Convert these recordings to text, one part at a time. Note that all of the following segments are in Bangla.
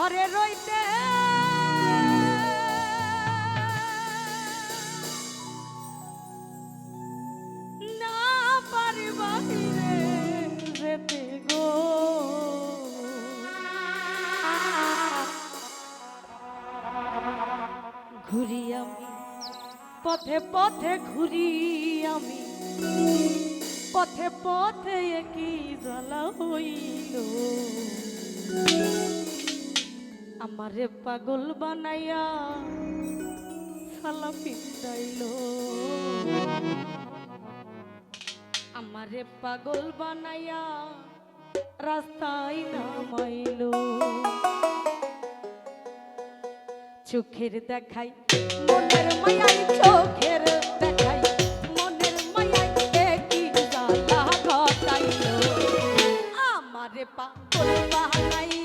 ঘরে রইতে। না যেতে গো। ঘুরি আমি, পথে পথে ঘুরি আমি। পথে পথে কি জ্বালা হইল। আমারে পাগল বানাইয়া সালা পিটাইল। আমারে পাগল বানাইয়া রাস্তায় নামাইল। চোখের দেখাই, মনের মায়াই চোখের দেখাই, মনের মায়াই কি জ্বালা ঘটাইল। আমারে পাগল বানাইয়া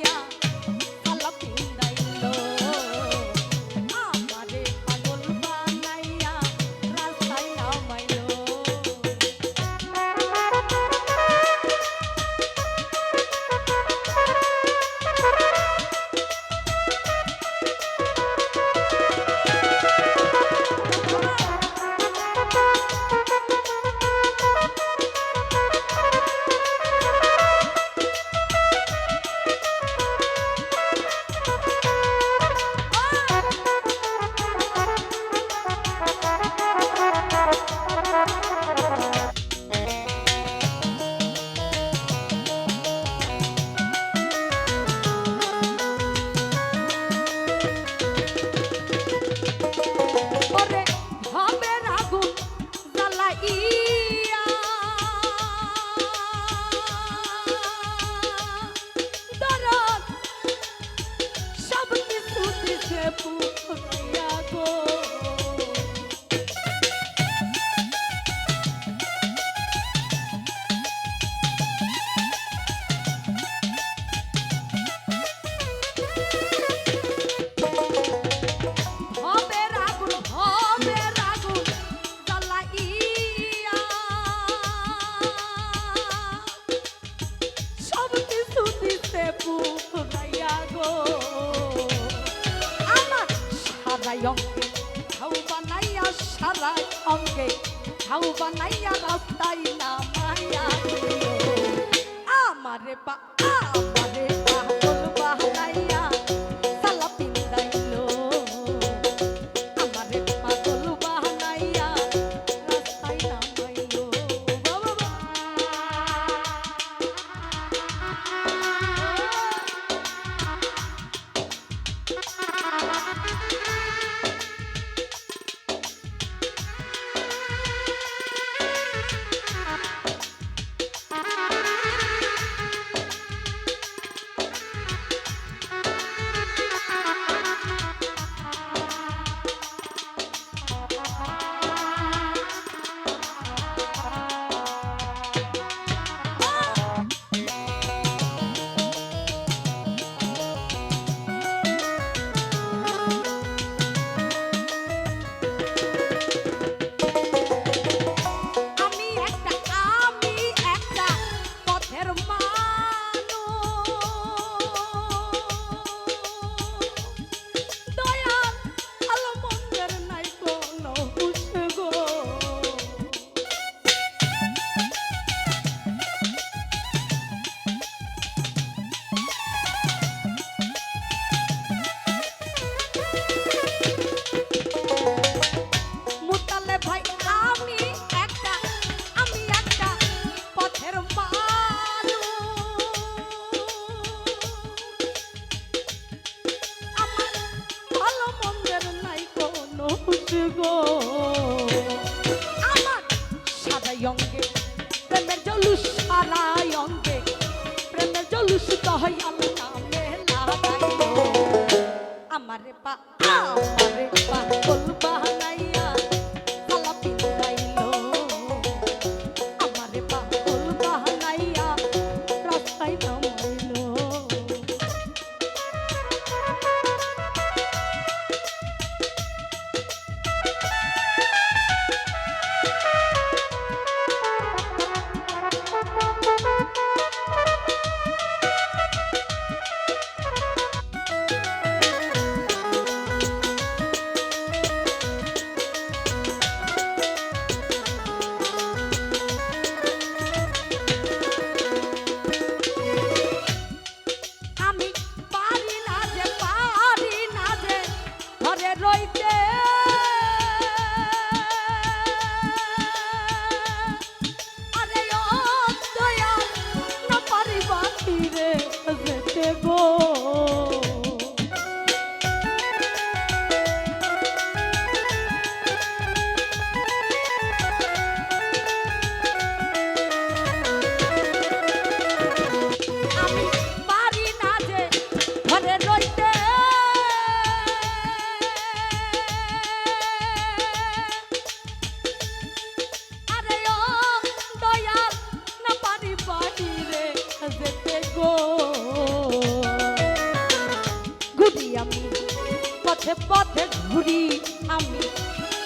সারাই অঙ্গে বানাইয়া সারাই অঙ্গে ঝাউ বানাইয়া রাস্তায় নামাইয়া আমারে বা আমারে আমারে পাগল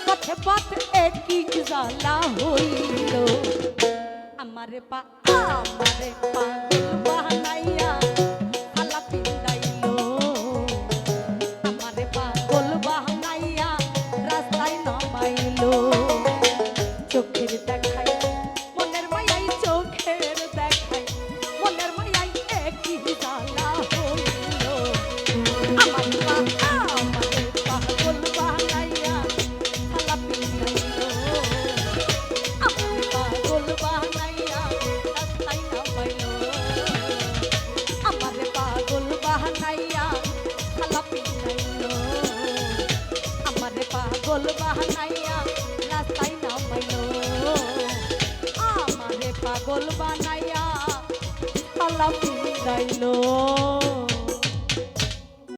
পথে পথে একই জ্বালা হইল। আমার পা আমার পাগল বানাইয়া পাগল বানাইয়া রাস্তায় নামাইল। আমারে পাগল বানাইয়া আলাপ গাইলো